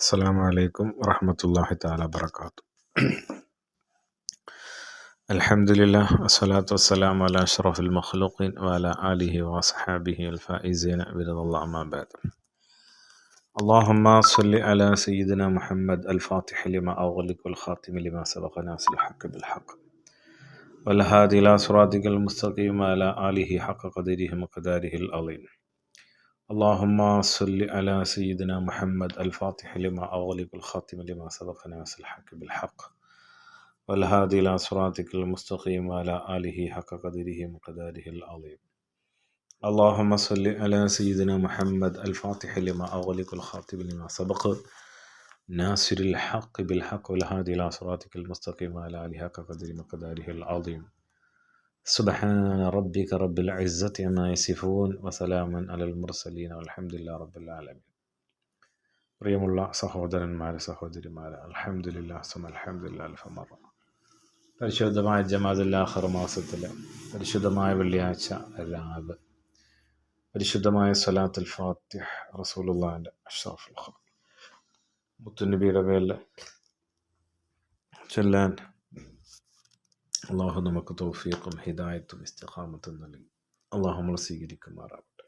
السلام عليكم ورحمة الله تعالى وبركاته. الحمد لله والصلاة والسلام على أشرف المخلوقين وعلى آله وأصحابه الفائزين برضا الله ما بعد. اللهم صل على سيدنا محمد الفاتح لما أغلق والخاتم لما سبق ناس الحق بالحق. والهادي لا صراطك المستقيم على آله حق قدره مقداره الأليم اللهم صل على سيدنا محمد الفاتح لما أغلق الخاتم لما سبق ناصر الحق بالحق والهادي إلى صراطك المستقيم وعلى آله حق قدره وقداره العظيم. اللهم صل على سيدنا محمد الفاتح لما أغلق الخاتم لما سبق ناصر الحق بالحق والهادي إلى صراطك المستقيم وعلى آله حق قدره وقداره العظيم. سبحان ربك رب العزة عما يصفون وسلام على المرسلين والحمد لله رب العالمين പ്രിയമുള്ള സഹോദരന്മാരെ സഹോദരിമാരെ അൽഹംദുലില്ലാ സുമ അൽഹംദുലില്ലാ അൽഫമറ പരിശുദ്ധമായ ജമാദുല്ലാഹർ മാസത്തിലെ പരിശുദ്ധമായ വെള്ളിയാഴ്ച രാവ് പരിശുദ്ധമായ സലാത്തുൽ ഫാത്തിഹ് റസൂലുള്ളാഹിൻ്റെ അഷ്റഫുൽ ഖൽഖ് മുത്തുനബിയുടെ പേരിൽ ചൊല്ലാൻ അള്ളാഹു നമുക്ക് തൗഫീഖും ഹിദായത്തും ഇസ്തിഖാമത്തും നൽകി അള്ളാഹു നമ്മൾ സ്വീകരിക്കുമാറാവട്ടെ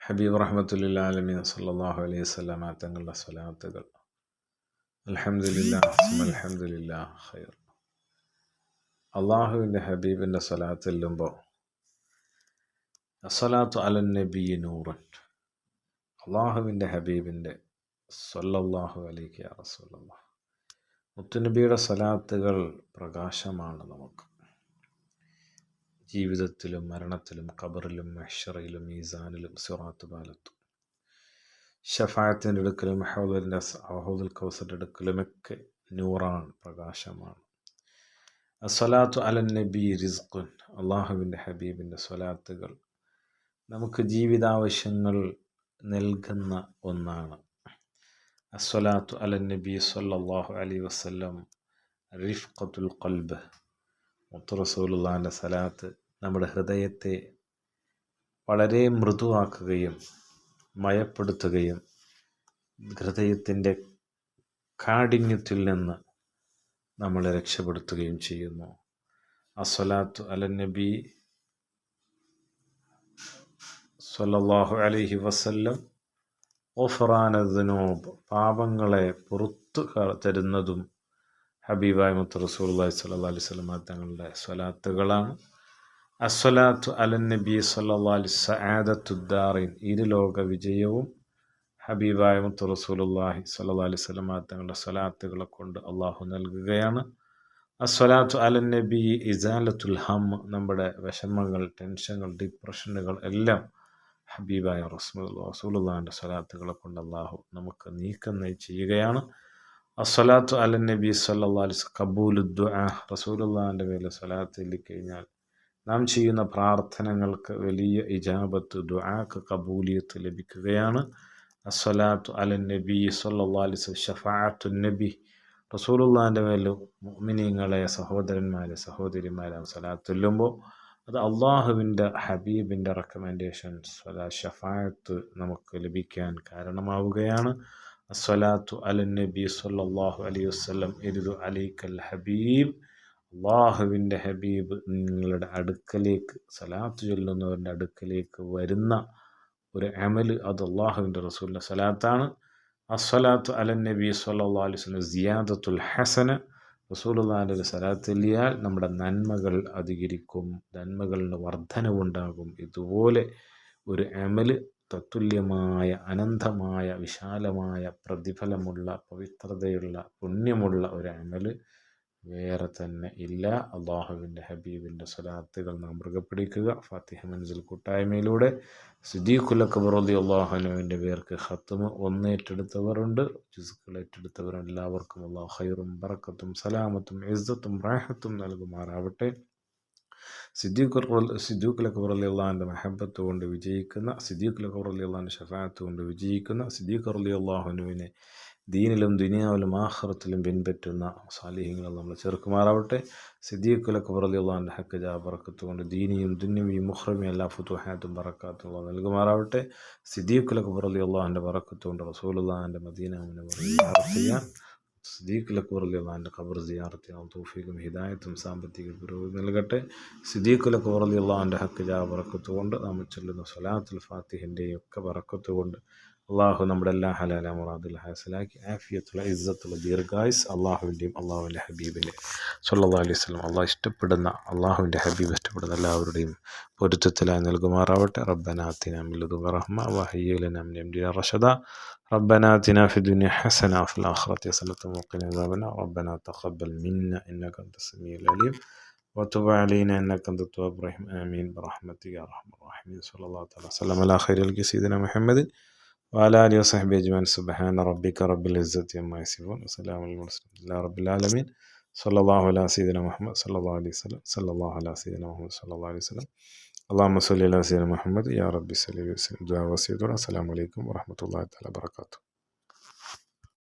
ഹബീബ് റഹ്മത്തുല്ലാലമീൻ സല്ലാഹു അലൈഹി സ്വലാമ തങ്ങളുടെ സ്വലാത്തുകൾ അൽഹംദുലില്ലാ ഖൈർ അള്ളാഹുവിന്റെ ഹബീബിന്റെ സ്വലാത്ത് ചെല്ലുമ്പോൾ അസ്വലാത്തു അലൻ നബി നൂറൻ അള്ളാഹുവിന്റെ ഹബീബിന്റെ സൊല്ലാഹു അലൈഹി റസൂലല്ലാഹ് മുത്തുനബിയുടെ സലാത്തുകൾ പ്രകാശമാണ് നമുക്ക്. ജീവിതത്തിലും മരണത്തിലും ഖബറിലും മെഷറയിലും മീസാനിലും സിറാത്ത് പാലത്തും ഷഫായത്തിന്റെ അടുക്കലും ഹൗദലിന്റെ ഹൗദുൽ കൗസറിന്റെ അടുക്കലുമൊക്കെ നൂറാണ് പ്രകാശമാണ്. അസ്വലാത്തു അലൻ നബി റിസ്ഖുൻ അള്ളാഹുവിന്റെ ഹബീബിന്റെ സ്വലാത്തുകൾ. നമുക്ക് ജീവിതാവശ്യങ്ങൾ നൽകുന്ന ഒന്നാണ് അസ്വലാത്തു അലൻ നബി സല്ലാഹു അലി വസ്ലം റിഫ്ഖത്തുൽ ഖൽബ് മുത്തു സലാത്ത് നമ്മുടെ ഹൃദയത്തെ വളരെ മൃദുവാക്കുകയും മയപ്പെടുത്തുകയും ഹൃദയത്തിന്റെ കാഠിന്യത്തിൽ നിന്ന് നമ്മളെ രക്ഷപ്പെടുത്തുകയും ചെയ്യുന്നു. അസ്വലാത്തു അലൻ നബി സല്ലല്ലാഹു അലൈഹി വസല്ലം ഓഫറാനദിനോബ് പാപങ്ങളെ പുറത്തു തരുന്നതും ഹബീബായ് മുത്ത് റസൂള്ളി സല്ലാ അലൈഹി സ്വലമ തങ്ങളുടെ സ്വലാത്തുകളാണ്. അസ്വലാത്തു അലൻ നബി സല്ലാ അലി സആദത്തുദ്ദാറിൻ ഇരുലോക വിജയവും ഹബീബായ മുത്ത് റസൂലുല്ലാഹി സല്ലാ അലൈഹി സ്വലമ തങ്ങളുടെ സ്വലാത്തുകളെ കൊണ്ട് അള്ളാഹു നൽകുകയാണ്. അസ്വലാത്തു അലൻ നബി ഇസാലത്തുൽ ഹം നമ്മുടെ വിഷമങ്ങൾ ടെൻഷനുകൾ ഡിപ്രഷനുകൾ എല്ലാം ഹബീബായ റസ്മുൽ റസൂലുള്ളാഹിന്റെ സ്വലാത്തുകളെ കൊണ്ട് അള്ളാഹു നമുക്ക് നീക്കം ചെയ്യുകയാണ്. അസ്വലാത്തു അല നബി സല്ലാ അലിസ് കബൂലുദ്ദു റസൂലുള്ളാഹിന്റെ മേലെ സ്വലാത്ത് ഇല്ലിക്കഴിഞ്ഞാൽ നാം ചെയ്യുന്ന പ്രാർത്ഥനകൾക്ക് വലിയ ഇജാബത്ത് ദുആക്ക് കബൂലിയത്ത് ലഭിക്കുകയാണ്. അസ്വലാത്തു അല നബി സല്ലാ അലിസ് ഷഫാഅത്തു നബി. റസൂലുള്ളാഹിന്റെ മേലെ മുഅ്മിനീങ്ങളെ സഹോദരന്മാരെ സഹോദരിമാരെ സ്വലാത്ത് ചൊല്ലുമ്പോൾ അത് അള്ളാഹുവിന്റെ ഹബീബിന്റെ റെക്കമെൻഡേഷൻസ് അല്ല ഷഫായത്ത് നമുക്ക് ലഭിക്കാൻ കാരണമാവുകയാണ്. അസ്വലാത്തു അലൻ നബി സല്ലാഹു അലൈഹി വസ്ലം എരുതു അലൈക്കൽ ഹബീബ്. അള്ളാഹുവിന്റെ ഹബീബ് നിങ്ങളുടെ അടുക്കലേക്ക് സലാത്ത് ചൊല്ലുന്നവരുടെ അടുക്കലേക്ക് വരുന്ന ഒരു അമൽ അത് അള്ളാഹുവിന്റെ റസൂലിന്റെ സലാത്താണ്. അസ്വലാത്തു അലൻ നബി സല്ലാ അലൈഹി വസ്ലം സിയാദത്തുൽ ഹസന റസൂലുള്ളാഹിന്റെ ഒരു സലാത്തെല്ലിയാൽ നമ്മുടെ നന്മകൾ അധികരിക്കും നന്മകളുടെ വർധനവുണ്ടാകും ഇതുപോലെ ഒരു അമൽ തത്തുല്യമായ അനന്തമായ വിശാലമായ പ്രതിഫലമുള്ള പവിത്രതയുള്ള പുണ്യമുള്ള ഒരു അമൽ വേറെ തന്നെ ഇല്ല. അള്ളാഹുവിന്റെ ഹബീബിന്റെ സ്വലാത്തുകൾ നാം മൃഗപ്പിടിക്കുക. ഫാത്തിഹ മൻസിൽ കൂട്ടായ്മയിലൂടെ സിദ്ദീഖുലക്കബറലി അള്ളാഹുനുവിന്റെ പേർക്ക് ഹത്തുമ് ഒന്നേറ്റെടുത്തവരുണ്ട്. ജുസുക്കൾ ഏറ്റെടുത്തവർ എല്ലാവർക്കും അള്ളാഹു ഹൈറും ബറക്കത്തും സലാമത്തും ഇസ്സത്തും റാഹത്തും നൽകുമാറാവട്ടെ. സിദ്ദീഖ് സിദ്ദീഖ് അക്ബർ അലി അള്ളാഹിന്റെ മെഹബത്ത് കൊണ്ട് വിജയിക്കുന്ന സിദ്ദീഖ് അക്ബർ അലി അള്ളാഹിന്റെ ഷഫാത്ത് കൊണ്ട് വിജയിക്കുന്ന സിദ്ദീഖ് അലി അള്ളാഹുനുവിനെ ദീനിലും ദുനിയാവിലും ആഹ്റത്തിലും പിൻപറ്റുന്ന സാലിഹ്യങ്ങൾ നമ്മൾ ചെറുക്കുമാറാവട്ടെ. സിദ്ദീഖുലൊക്കെ അള്ളാഹിന്റെ ഹക്ക് ജാ ബറക്കത്ത് കൊണ്ട് ദീനിയും ദുന്യവിയും മുഹ്റമിയും എല്ലാ ഫുത്തുഹാത്തും ബറക്കാത്തും നൽകുമാറാവട്ടെ. സിദ്ദീഖുലൊക്കെ അള്ളാഹിന്റെ ബറക്കത്ത് കൊണ്ട് റസൂലുള്ളാഹിന്റെ മദീന ചെയ്യാൻ. സിദ്ദീഖ് അലി ഖബർ സിയാറത്തിനും തൗഫീഖും ഹിദായത്തും സാമ്പത്തിക പുരോഗതി നൽകട്ടെ. സിദ്ദീഖ് ലക്കൂർ അലി അള്ളാഹിന്റെ ഹക്ക് ജാ കൊണ്ട് നാം ചൊല്ലുന്ന സലാത്തുൽ ഫാത്തിഹിന്റെയും ഒക്കെ കൊണ്ട് അള്ളാഹു നമ്മുടെ എല്ലാ ഹലാല മുറാദുൽ ഹാസലാക്കി ആഫിയത്തുള്ള ഇസ്സത്തുള്ള ദീർഘായുസ് അള്ളാഹുവിൻ്റെയും അള്ളാഹുവിൻ്റെ ഹബീബിൻ്റെ സല്ലാ അലൈഹി സ്വലം അള്ളാഹ് ഇഷ്ടപ്പെടുന്ന അള്ളാഹുവിൻ്റെ ഹബീബ് ഇഷ്ടപ്പെടുന്ന എല്ലാവരുടെയും പൊരുത്തത്തിലായി നൽകുമാറാവട്ടെ റബ്ബനാത്തിന മില്ലതു റഹ്മ വഹയ്യലന മിൻ റഷദ ربنا آتنا في الدنيا حسنة وفي الآخرة حسنة وقنا عذاب النار ربنا تقبل منا إنك أنت السميع العليم وتب علينا إنك أنت التواب الرحيم آمين برحمتك يا أرحم الراحمين صلى الله تعالى وسلم على خير سيدنا محمد وعلى آله وصحبه أجمعين. سبحان ربك رب العزة عما يصفون. وسلام على المرسلين. رب العالمين. صلى الله على سيدنا محمد صلى الله عليه وسلم. صلى الله على سيدنا محمد صلى الله عليه وسلم. اللهم صل على سيدنا محمد. يا رب صل وسلم دعاء وسيدنا السلام عليكم ورحمة الله تعالى وبركاته.